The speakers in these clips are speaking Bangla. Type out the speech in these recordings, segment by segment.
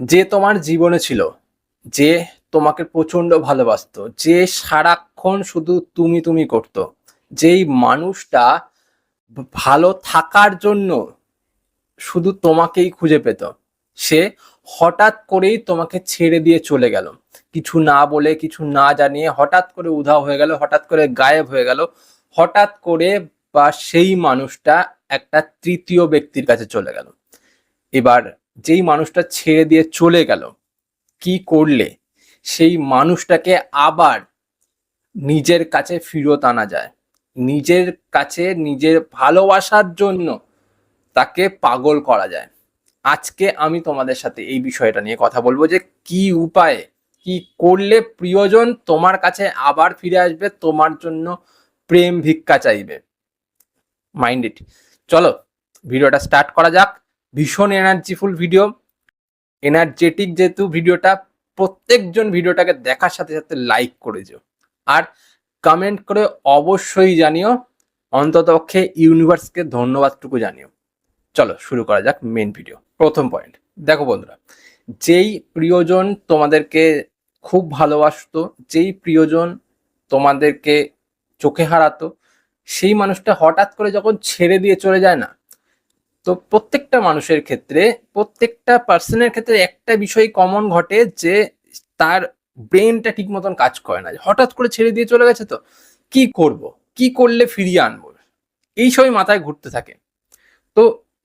যে তোমার জীবনে ছিল, যে তোমাকে প্রচণ্ড ভালোবাসতো, যে সারাক্ষণ শুধু তুমি তুমি করতো, যেই মানুষটা ভালো থাকার জন্য শুধু তোমাকেই খুঁজে পেত, সে হঠাৎ করেই তোমাকে ছেড়ে দিয়ে চলে গেল। কিছু না বলে, কিছু না জানিয়ে হঠাৎ করে উধাও হয়ে গেল, হঠাৎ করে গায়েব হয়ে গেল, হঠাৎ করে বা সেই মানুষটা একটা তৃতীয় ব্যক্তির কাছে চলে গেল। এবার যেই মানুষটা ছেড়ে দিয়ে চলে গেল, কি করলে? সেই মানুষটাকে আবার নিজের কাছে ফিরত আনা যায়। নিজের কাছে নিজের ভালোবাসার জন্য তাকে পাগল করা যায়। আজকে আমি তোমাদের সাথে এই বিষয়টা নিয়ে কথা বলব যে কি উপায়ে, কি করলে প্রিয়জন তোমার কাছে আবার ফিরে আসবে, তোমার জন্য প্রেম ভিক্ষা চাইবে। Mind it. চলো, ভিডিওটা স্টার্ট করা যাক। ভীষণ এনার্জিফুল ভিডিও এনার্জেটিক যেহেতু ভিডিওটা প্রত্যেকজন ভিডিওটাকে দেখার সাথে সাথে লাইক করে যেও। আর কমেন্ট করে অবশ্যই জানিও, অন্ততপক্ষে ইউনিভার্সকে ধন্যবাদটুকু জানিও। চলো শুরু করা যাক মেন ভিডিও প্রথম পয়েন্ট দেখো বন্ধুরা, যেই প্রিয়জন তোমাদেরকে খুব ভালোবাসতো, যেই প্রিয়জন তোমাদেরকে চোখে হারাতো, সেই মানুষটা হঠাৎ করে যখন ছেড়ে দিয়ে চলে যায় না তো প্রত্যেকটা মানুষের ক্ষেত্রে, প্রত্যেকটা পার্সনের ক্ষেত্রে একটা বিষয় কমন ঘটে যে তার ব্রেনটা ঠিক মতন কাজ করে না। হঠাৎ করে ছেড়ে দিয়ে চলে গেছে তো, কি করব? কি করলে ফিরিয়ে আনব? এই সবই মাথায় ঘুরতে থাকে। তো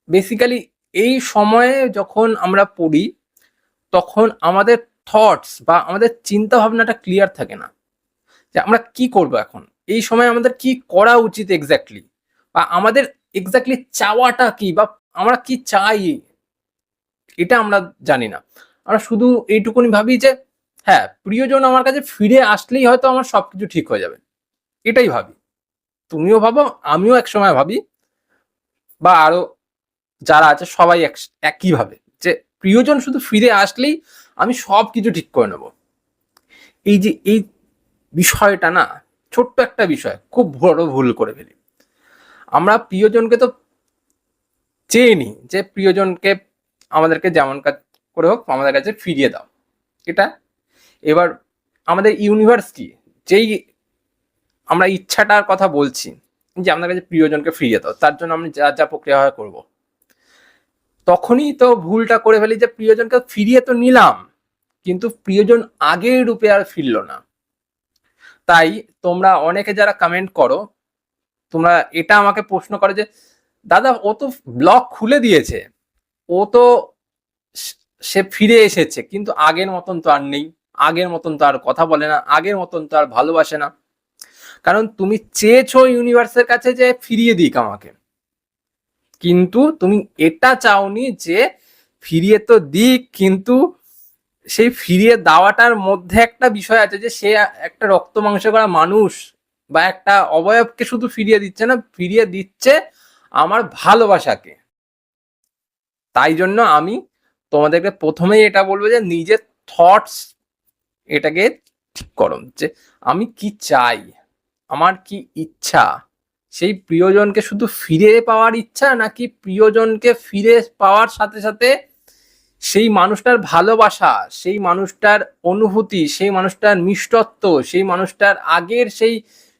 বেসিক্যালি এই সময়ে যখন আমরা পড়ি, তখন আমাদের থটস বা আমাদের চিন্তা ভাবনাটা ক্লিয়ার থাকে না। যে আমরা কি করব এখন? এই সময় আমাদের কি করা উচিত এক্স্যাক্টলি বা আমাদের এক্স্যাক্টলি চাওয়াটা কি বা আমরা কি চাই? এটা আমরা জানি না। আমরা শুধু এইটুকুনি ভাবি যে হ্যাঁ প্রিয়জন আমার কাছে ফিরে আসলেই হয়তো আমার সবকিছু ঠিক হয়ে যাবে। এটাই ভাবি। তুমিও ভাবো, আমিও এক সময় ভাবি। বা আরও যারা আছে সবাই এক- একই ভাবে যে, প্রিয়জন শুধু ফিরে আসলেই আমি সব কিছু ঠিক করে নেব। এই যে, এই বিষয়টা না, ছোট্ট একটা বিষয়, খুব বড় ভুল করে ফেলি। আমরা প্রিয়জনকে তো চেয়ে নিই যে প্রিয়জনকে আমাদেরকে যেমন কাজ করে হোক আমাদের কাছে ফিরিয়ে দাও। এটা এবার আমাদের ইউনিভার্স কি যেই আমরা ইচ্ছাটার কথা বলছি যে আমাদের কাছে প্রিয়জনকে ফিরিয়ে দাও, তার জন্য আমি যা যা প্রক্রিয়া করব। তখনই তো ভুলটা করে ফেলি যে প্রিয়জনকে ফিরিয়ে তো নিলাম, কিন্তু প্রিয়জন আগের রূপে আর ফিরলো না। তাই তোমরা অনেকে যারা কমেন্ট করো তোমরা এটা আমাকে প্রশ্ন করে যে, দাদা, ও তো ব্লগ খুলে দিয়েছে। ও তো সে- ফিরে এসেছে, কিন্তু আগের মতন তো আর নেই। আগের মতন তো আর কথা বলে না, আগের মতন তো আর ভালোবাসে না। কারণ তুমি চেয়েছো ইউনিভার্সের কাছে যে ফিরিয়ে দিক আমাকে। কিন্তু তুমি এটা চাওনি যে ফিরিয়ে তো দিক, কিন্তু সেই ফিরিয়ে দেওয়াটার মধ্যে একটা বিষয় আছে যে সে একটা রক্ত মাংস করা মানুষ। বা একটা অবয়বকে শুধু ফিরিয়ে দিচ্ছে না, ফিরিয়ে দিচ্ছে আমার ভালোবাসাকে। তাই জন্য আমি তোমাদেরকে প্রথমেই এটা বলব যে নিজের থটস এটাকে ঠিক করো যে আমি কি চাই, আমার কি ইচ্ছা? সেই প্রিয়জনকে শুধু ফিরে পাওয়ার ইচ্ছা নাকি প্রিয়জনকে ফিরে পাওয়ার সাথে সাথে সেই মানুষটার ভালোবাসা, সেই মানুষটার অনুভূতি, সেই মানুষটার মিষ্টত্ব, সেই মানুষটার আগের সেই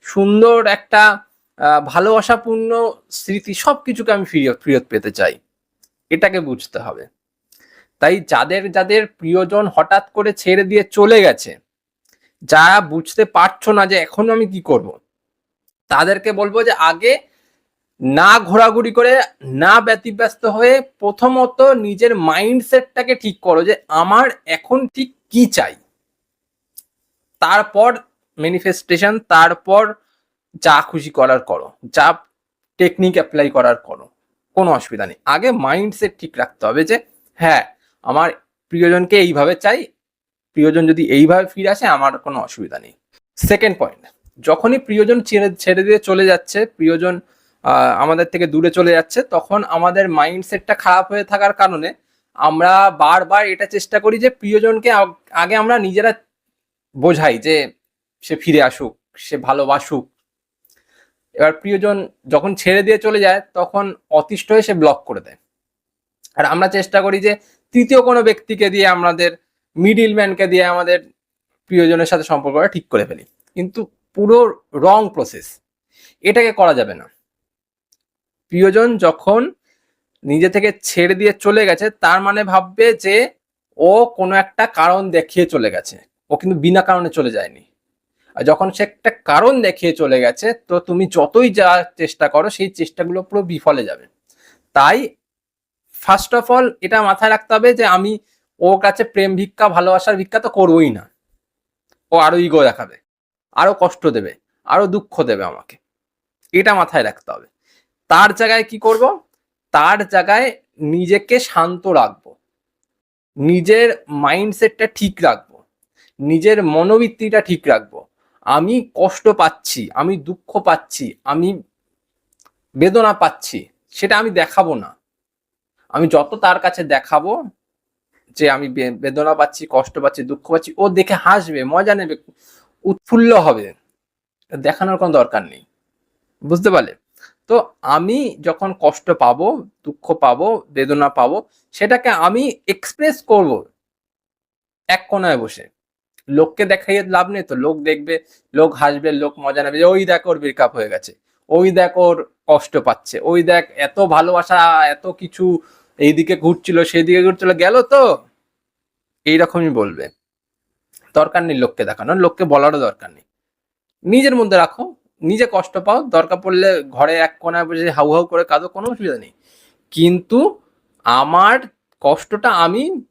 সুন্দর একটা ভালোবাসাপূর্ণ স্মৃতি সব কিছুকে আমি ফিরিয়ে ফিরত পেতে চাই। এটাকে বুঝতে হবে। তাই যাদের যাদের প্রিয়জন হঠাৎ করে ছেড়ে দিয়ে চলে গেছে, যারা বুঝতে পারছ না যে এখন আমি কি করব, তাদেরকে বলব যে আগে না ঘোরাঘুরি করে না ব্যতিব্যস্ত হয়ে প্রথমত নিজের মাইন্ডসেটটাকে ঠিক করো যে আমার এখন ঠিক কি চাই। তারপর ম্যানিফেস্টেশন তারপর যা খুশি করার করো, যা টেকনিক অ্যাপ্লাই করার করো, কোনো অসুবিধা নেই। আগে মাইন্ডসেট ঠিক রাখতে হবে যে হ্যাঁ আমার প্রিয়জনকে এইভাবে চাই, প্রিয়জন যদি এইভাবে ফিরে আসে, আমার কোনো অসুবিধা নেই। সেকেন্ড পয়েন্ট যখনই প্রিয়জন ছেড়ে ছেড়ে দিয়ে চলে যাচ্ছে, প্রিয়জন আমাদের থেকে দূরে চলে যাচ্ছে, তখন আমাদের মাইন্ডসেটটা খারাপ হয়ে থাকার কারণে আমরা বারবার এটা চেষ্টা করি যে, প্রিয়জনকে আগে আমরা নিজেরা বোঝাই যে সে ফিরে আসুক, সে ভালোবাসুক। এবার প্রিয়জন যখন ছেড়ে দিয়ে চলে যায়, তখন অতিষ্ঠ হয়ে সে ব্লক করে দেয়। আর আমরা চেষ্টা করি যে তৃতীয় কোনো ব্যক্তিকে দিয়ে আমাদের মিডিল ম্যানকে দিয়ে আমাদের প্রিয়জনের সাথে সম্পর্কটা ঠিক করে ফেলি। কিন্তু পুরো রং প্রসেস এটাকে করা যাবে না। প্রিয়জন যখন নিজে থেকে ছেড়ে দিয়ে চলে গেছে, তার মানে ভাববে যে ও কোনো একটা কারণ দেখিয়ে চলে গেছে। ও কিন্তু বিনা কারণে চলে যায়নি। যখন সে একটা কারণ দেখিয়ে চলে গেছে, তো তুমি যতই যা চেষ্টা করো, সেই চেষ্টাগুলো পুরো বিফলে যাবে। তাই ফার্স্ট অফ অল এটা মাথায় রাখতে হবে যে আমি ওর কাছে প্রেম ভিক্ষা, ভালোবাসার ভিক্ষা তো করবোই না। ও আরও ইগো দেখাবে, আরও কষ্ট দেবে, আরও দুঃখ দেবে আমাকে। এটা মাথায় রাখতে হবে। তার জায়গায় কি করব? তার জায়গায় নিজেকে শান্ত রাখব। নিজের মাইন্ডসেটটা ঠিক রাখব। নিজের মনোবৃত্তিটা ঠিক রাখব। আমি কষ্ট পাচ্ছি, আমি দুঃখ পাচ্ছি, আমি বেদনা পাচ্ছি, সেটা আমি দেখাবো না। আমি যত তার কাছে দেখাবো যে আমি বেদনা পাচ্ছি, কষ্ট পাচ্ছি, দুঃখ পাচ্ছি, ও দেখে হাসবে, মজা নেবে, উৎফুল্ল হবে। দেখানোর কোনো দরকার নেই। বুঝতে পারলে? তো আমি যখন কষ্ট পাবো, দুঃখ পাবো, বেদনা পাবো, সেটাকে আমি এক্সপ্রেস করব। এক কোনায় বসে। লোককে দেখাইয়ে লাভ নেই তো? লোক দেখবে, লোক হাসবে, লোক মজা নেবে যে, ওই দেখ ওর ব্রেকআপ হয়ে গেছে। ওই দেখ ওর কষ্ট পাচ্ছে। ওই দেখ এত ভালোবাসা, এত কিছু এইদিকে ঘুরছিল সেইদিকে ঘুরছিল। গেল তো? এইরকমই বলবে। দরকার নেই লোককে দেখানোর লোককে বলারও দরকার নেই। নিজের মধ্যে রাখো। নিজে কষ্ট পাও। দরকার পড়লে ঘরে এক কোনায় বসে হাউ হাউ করে কাঁদো, কোনো অসুবিধা নেই। কিন্তু আমার কষ্টটা আমি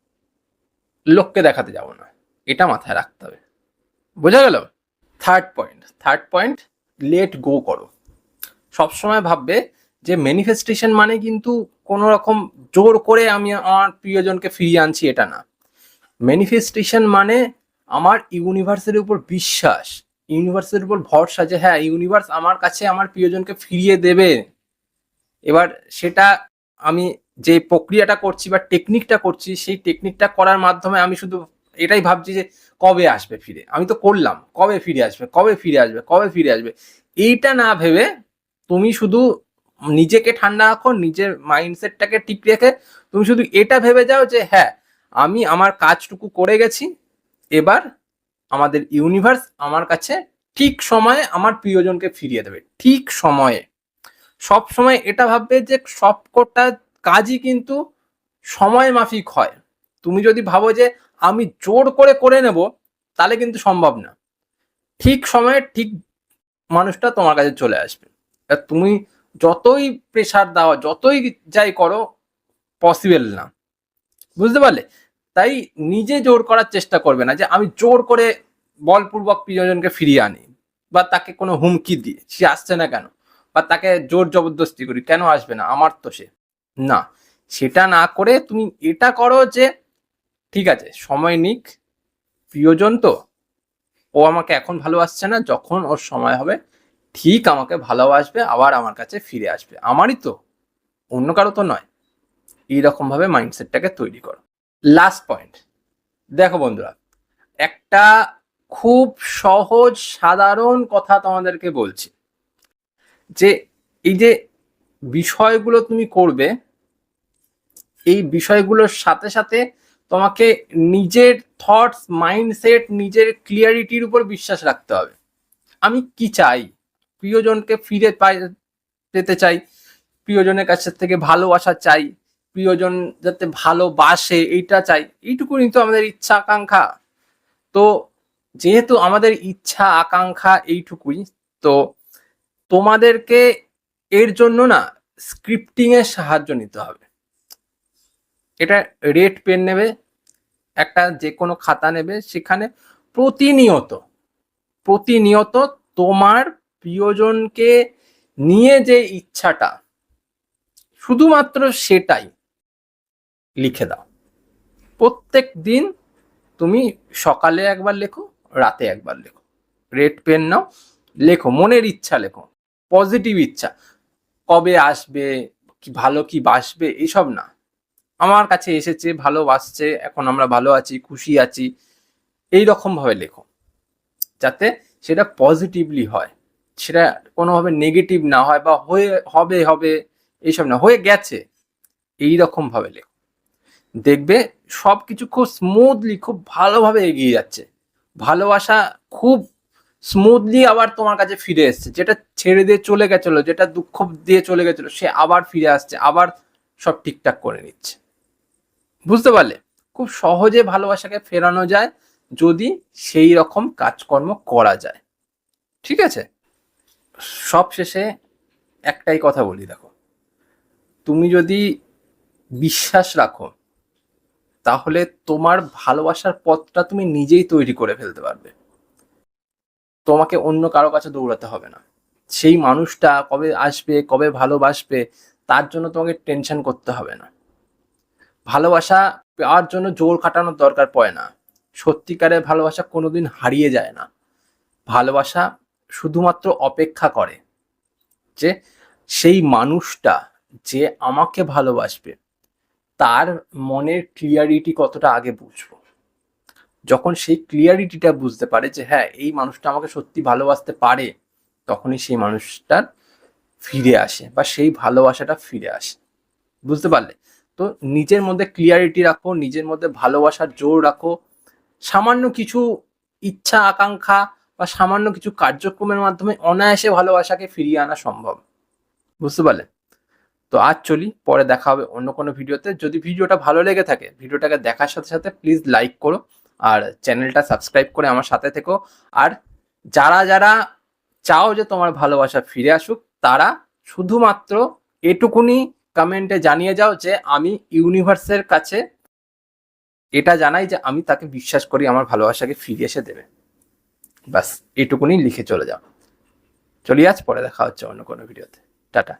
লোককে দেখাতে যাব না। এটা মাথায় রাখতে হবে। বোঝা গেল? Third point third point let go করো। সবসময় ভাববে যে ম্যানিফেস্টেশন মানে কিন্তু কোনো রকম জোর করে আমি আমার প্রিয়জনকে ফিরিয়ে আনছি, এটা না। ম্যানিফেস্টেশন মানে আমার ইউনিভার্সের উপর বিশ্বাস ইউনিভার্সের উপর ভরসা যে হ্যাঁ ইউনিভার্স আমার কাছে আমার প্রিয়জনকে ফিরিয়ে দেবে। এবার সেটা আমি যে প্রক্রিয়াটা করছি বা টেকনিকটা করছি, সেই টেকনিকটা করার মাধ্যমে আমি শুধু এটাই ভাবছি যে কবে আসবে ফিরে? আমি তো করলাম, কবে ফিরে আসবে, কবে ফিরে আসবে, কবে ফিরে আসবে? এইটা না ভেবে তুমি শুধু নিজেকে ঠান্ডা রাখো, নিজের মাইন্ডসেটটাকে ঠিক রেখে তুমি শুধু এটা ভেবে যাও যে হ্যাঁ আমি আমার কাজটুকু করে গেছি, এবার আমাদের ইউনিভার্স আমার কাছে ঠিক সময়ে আমার প্রিয়জনকে ফিরিয়ে দেবে, ঠিক সময়ে। সব সময় এটা ভাববে যে সবকটা কাজই কিন্তু সময় মাফিক হয়। তুমি যদি ভাবো যে আমি জোর করে করে নেব, তাহলে কিন্তু সম্ভব না। ঠিক সময়ে ঠিক মানুষটা তোমার কাছে চলে আসবে। তুমি যতই প্রেশার দাও, যতই যাই করো পসিবল না। বুঝতে পারলে? তাই নিজে জোর করার চেষ্টা করবে না যে আমি জোর করে বলপূর্বক প্রিয়জনকে ফিরিয়ে আনি, বা তাকে কোনো হুমকি দিয়ে, সে আসছে না কেন? বা তাকে জোর জবরদস্তি করি, কেন আসবে না? আমার তো সে। না, সেটা না করে তুমি এটা করো যে ঠিক আছে, সময় নিক। প্রিয়জন তো, ও আমাকে এখন ভালোবাসছে না, যখন ওর সময় হবে, ঠিক আমাকে ভালোবাসবে, আবার আমার কাছে ফিরে আসবে। আমারই তো, অন্য কারও তো নয়। এইরকম ভাবে মাইন্ডসেটটাকে তৈরি করো। লাস্ট পয়েন্ট দেখো বন্ধুরা, একটা খুব সহজ, সাধারণ কথা তোমাদেরকে বলছি। যে এই যে বিষয়গুলো তুমি করবে, এই বিষয়গুলোর সাথে সাথে তোমাকে নিজের থটস মাইন্ডসেট নিজের ক্লিয়ারিটির উপর বিশ্বাস রাখতে হবে। আমি কি চাই? প্রিয়জনকে ফিরে পাই, পেতে চাই। প্রিয়জনের কাছ থেকে ভালোবাসা চাই। প্রিয়জন যাতে ভালোবাসে, এইটা চাই। এইটুকুনি তো আমাদের ইচ্ছা, আকাঙ্ক্ষা। তো যেহেতু আমাদের ইচ্ছা, আকাঙ্ক্ষা এইটুকুই, তো তোমাদেরকে এর জন্য না স্ক্রিপ্টিং এর সাহায্য নিতে হবে। এটা রেড পেন নেবে, একটা যে কোনো খাতা নেবে, সেখানে প্রতিনিয়ত প্রতিনিয়ত তোমার প্রিয়জনকে নিয়ে যে ইচ্ছাটা, শুধুমাত্র সেটাই লিখে দাও। প্রত্যেক দিন তুমি সকালে একবার লেখো, রাতে একবার লেখো। রেড পেন নাও, লেখো, মনের ইচ্ছা লেখো পজিটিভ ইচ্ছা। কবে আসবে, কি ভালো কি বাসবে এইসব না। আমার কাছে এসেছে, ভালোবাসছে, এখন আমরা ভালো আছি, খুশি আছি। এই রকম ভাবে লেখো, যাতে সেটা পজিটিভলি হয়। সেটা কোনোভাবে নেগেটিভ না হয় বা হয়ে, হবে হবে, এইসব না, হয়ে গেছে। এই রকম ভাবে লেখো। দেখবে সব কিছু খুব স্মুথলি খুব ভালোভাবে এগিয়ে যাচ্ছে। ভালোবাসা খুব স্মুথলি আবার তোমার কাছে ফিরে এসছে। যেটা ছেড়ে দিয়ে চলে গেছিল, যেটা দুঃখ দিয়ে চলে গেছিল, সে আবার ফিরে আসছে, আবার সব ঠিকঠাক করে নিচ্ছে। বুঝতে পারলে? খুব সহজে ভালোবাসাকে ফেরানো যায় যদি সেই রকম কাজকর্ম করা যায়। ঠিক আছে? সব শেষে একটাই কথা বলি, দেখো। তুমি যদি বিশ্বাস রাখো, তাহলে তোমার ভালোবাসার পথটা তুমি নিজেই তৈরি করে ফেলতে পারবে। তোমাকে অন্য কারও কাছে দৌড়াতে হবে না। সেই মানুষটা কবে আসবে, কবে ভালোবাসবে, তার জন্য তোমাকে টেনশন করতে হবে না। ভালোবাসা পাওয়ার জন্য জোর খাটানোর দরকার পড়ে না। সত্যিকারের ভালোবাসা কোনোদিন হারিয়ে যায় না। ভালোবাসা শুধুমাত্র অপেক্ষা করে যে সেই মানুষটা যে আমাকে ভালোবাসবে, তার মনের ক্লিয়ারিটি কতটা আগে বুঝব। যখন সেই ক্লিয়ারিটিটা বুঝতে পারে যে হ্যাঁ এই মানুষটা আমাকে সত্যি ভালোবাসতে পারে, তখনই সেই মানুষটার ফিরে আসে বা সেই ভালোবাসাটা ফিরে আসে। বুঝতে পারলে? তো নিজের মধ্যে ক্লিয়ারিটি রাখো, নিজের মধ্যে ভালোবাসার জোর রাখো। সামান্য কিছু ইচ্ছা, আকাঙ্ক্ষা বা সামান্য কিছু কার্যক্রমের মাধ্যমে অনায়াসে ভালোবাসাকে ফিরিয়ে আনা সম্ভব। বুঝতে পারলেন তো আজ চলি, পরে দেখা হবে অন্য কোনো ভিডিওতে। যদি ভিডিওটা ভালো লেগে থাকে, ভিডিওটাকে দেখার সাথে সাথে প্লিজ লাইক করো আর চ্যানেলটা সাবস্ক্রাইব করে আমার সাথে থেকো। আর যারা যারা চাও যে তোমার ভালোবাসা ফিরে আসুক, তারা শুধুমাত্র এটুকুনি কমেন্টে জানিয়ে যাও যে আমি ইউনিভার্সের কাছে এটা জানাই যে আমি তাকে বিশ্বাস করি, আমার ভালোবাসাকে ফিরে এসে দেবে। ব্যাস, এটুকুনি লিখে চলে যাও। চলি আজ, পরে দেখা হচ্ছে অন্য কোনো ভিডিওতে টাটা।